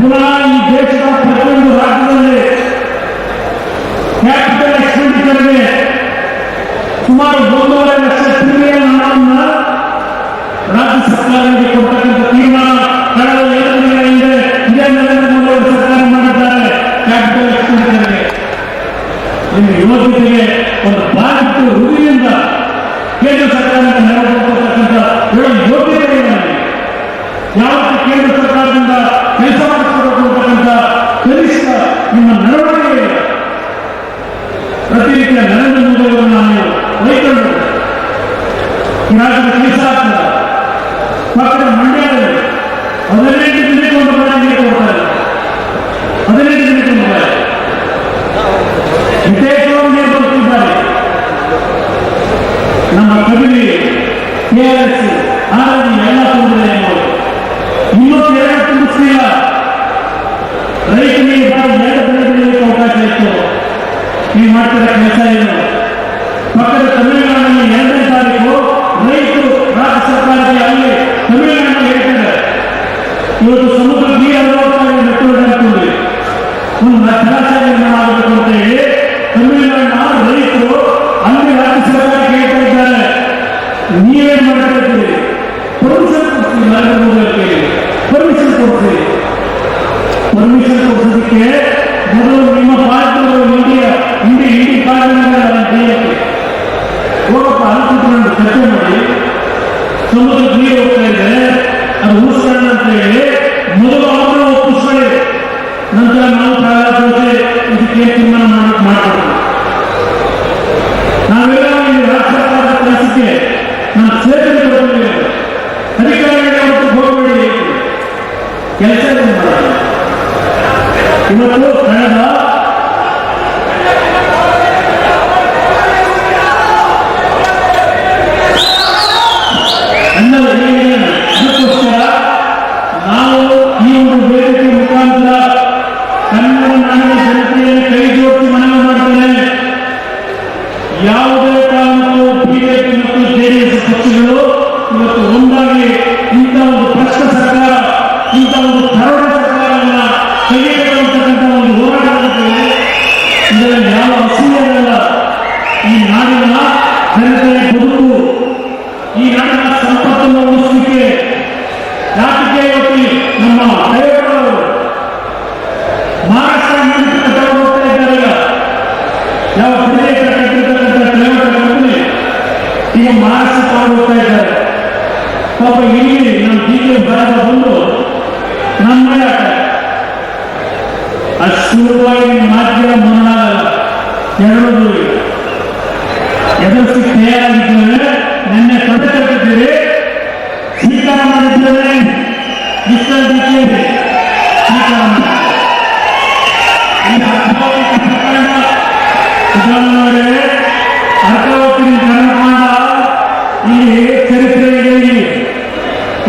ಪುನಃ ಈ ದೇಶದ ಪ್ರತಿಯೊಂದು ರಾಜ್ಯದಲ್ಲಿ ಕ್ಯಾಪಿಟಲ್ ಎಕ್ಸ್ಪೆಂಡಿಚರ್ಗೆ ಸುಮಾರು ಒಂದೂವರೆ ಲಕ್ಷ ಟ್ರಿಲಿಯನ್ ಹಣವನ್ನ ರಾಜ್ಯ ಸರ್ಕಾರಕ್ಕೆ ಕೊಡ್ತಕ್ಕಂಥ ತೀರ್ಮಾನ ಕಳೆದ ಎರಡು ದಿನಗಳ ಇದೇ ನರೇಂದ್ರ ಮೋದಿ ಅವರು ಸರ್ಕಾರ ಮಾಡಿದ್ದಾರೆ ಕ್ಯಾಪಿಟಲ್ ಎಕ್ಸ್ಪೆಂಡಿಚರ್ಗೆ. ನಿಮ್ಮ ಯುವಕರಿಗೆ ಒಂದು ಬಾಧಿತ ಹೃದಯದಿಂದ ಕೇಂದ್ರ ಸರ್ಕಾರದಿಂದ ನೆರವು ಕೊಡ್ತಕ್ಕಂಥ ಹೇಳೋ ಯೋಗ್ಯತೆ ಯಾವತ್ತು ಕೇಂದ್ರ ಸರ್ಕಾರದಿಂದ ಪ್ರತಿ ರೀತಿಯ ನರೇಂದ್ರ ಮೋದಿ ಅವರನ್ನು ನಾವು ವೈಕೊಂಡು ಈ ರಾಜ್ಯದ ಕೆಲಸ ಆಗ್ತದೆ ಪಕ್ಕದ ಮಂಡ್ಯದಲ್ಲಿ ನೀವೇನ್ ಮಾಡ್ತಾ ಇದ್ದೀರಿ ಪರ್ಮಿಷನ್ ಕೊಡ್ತೀವಿ ನರೇಂದ್ರ ಮೋದಿ ಅವ್ರ ಕೈಲಿ ಪರ್ಮಿಷನ್ ಕೊಡ್ತೀವಿ ಪರ್ಮಿಷನ್ ಕೊಡಿಸೋದಕ್ಕೆ ಇವತ್ತು ಇಲ್ಲಿ ನಮ್ಮ ಕೆ ಭಾರತ ಬಂದು ನಮ್ಮ ಆಟ ಅಷ್ಟು ಸುಲಭವಾಗಿ ಹೇಳೋದು ಎದುರಿಸಿ ತಯಾರಾಗಿದ್ದೇವೆ ನಿನ್ನೆ ಕಡೆ ಕಟ್ಟಿದ್ದೀರಿ. ಸ್ವೀಕಾರ ಮಾಡಿದ್ದೇವೆ ಚರಿತ್ರೆ ಇಲ್ಲಿ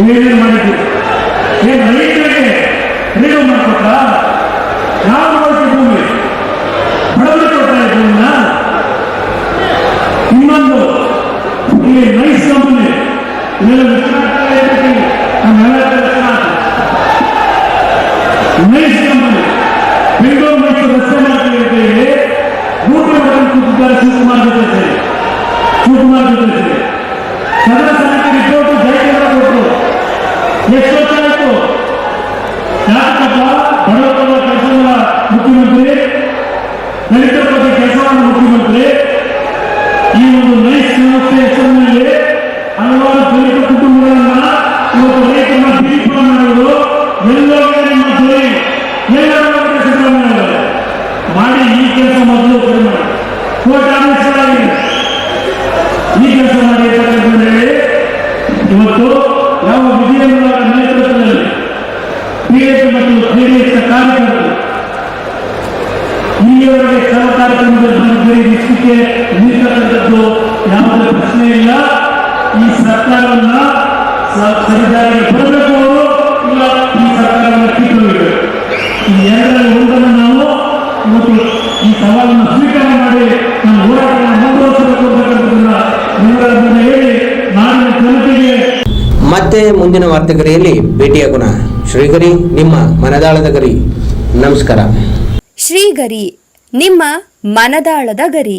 ಏನೇನು ಮಾಡಿದ್ದೀವಿ ಏನು ರೈತರಿಗೆ ಏನು? ಮಾಡ್ಕೊಟ್ಟ ಯಾರು ಬಳಸಿ ಭೂಮಿ. ಬಡವರಿಗೆ ಕೊಡ್ತಾ ಭೂಮಿನ. ಇನ್ನೊಂದು. ಇಲ್ಲಿ nice company. Nice company. Bengaluru Mysuru ರಸ್ತೆ ರೂಟ್ ಮಾಡ್ಕೊಂಡು ಕೂತಿದ್ದಾರೆ ಶಿವಕುಮಾರ್ ಜೊತೆ ಸೇರಿ ಶಿವಕುಮಾರ್ ಜೊತೆ ಸಮಿತಿ ರಿಪೋರ್ಟ್ ಜಯಚಂದ್ರ ಕೊಟ್ಟರು. ಎಷ್ಟು ವರ್ಷ ಆಯ್ತು ಯಾಕಪ್ಪ ಬಡವರ ಕೆಲಸಗಳ ಮುಖ್ಯಮಂತ್ರಿ ದಲಿತರ ಬಗ್ಗೆ ಕೆಲಸ ಮಾಡುವ ಮುಖ್ಯಮಂತ್ರಿ, ಈ ಒಂದು ನೈಸ್ ವ್ಯವಸ್ಥೆ ಹೆಸರಿನಲ್ಲಿ ನಿಂತಕ್ಕಂಥದ್ದು ಯಾವುದೇ ಪ್ರಶ್ನೆ ಇಲ್ಲ. ಈ ಸರ್ಕಾರವನ್ನ ಸರಿದಾರಿಗೆ ಬರಬೇಕು ಅವರು ಇಲ್ಲ ಈ ಸರ್ಕಾರವನ್ನು ಕಿತ್ತೊಯ್ಯಬೇಕು ಈ ಎರಡರಲ್ಲಿ ಒಂದನ್ನು ನಾವು ಇವತ್ತು ಈ ಸವಾಲನ್ನು ಸ್ವೀಕಾರ ಮಾಡಿ ನಮ್ಮ ಹೋರಾಟವನ್ನು ಮುಂದುವರಿಸಬೇಕು ಅಂತಕ್ಕಂಥದ್ದನ್ನ ನಿಮ್ಮಗಳ ಹೇಳಿ ನಾಡಿನ ಜನತೆಗೆ ಮತ್ತೆ ಮುಂದಿನ ವಾರ್ತೆಗರಿಯಲ್ಲಿ ಭೇಟಿಯಾಗೋಣ ಶ್ರೀಗರಿ ನಿಮ್ಮ ಮನದಾಳದ ಗರಿ. ನಮಸ್ಕಾರ. ಶ್ರೀಗರಿ ನಿಮ್ಮ ಮನದಾಳದ ಗರಿ.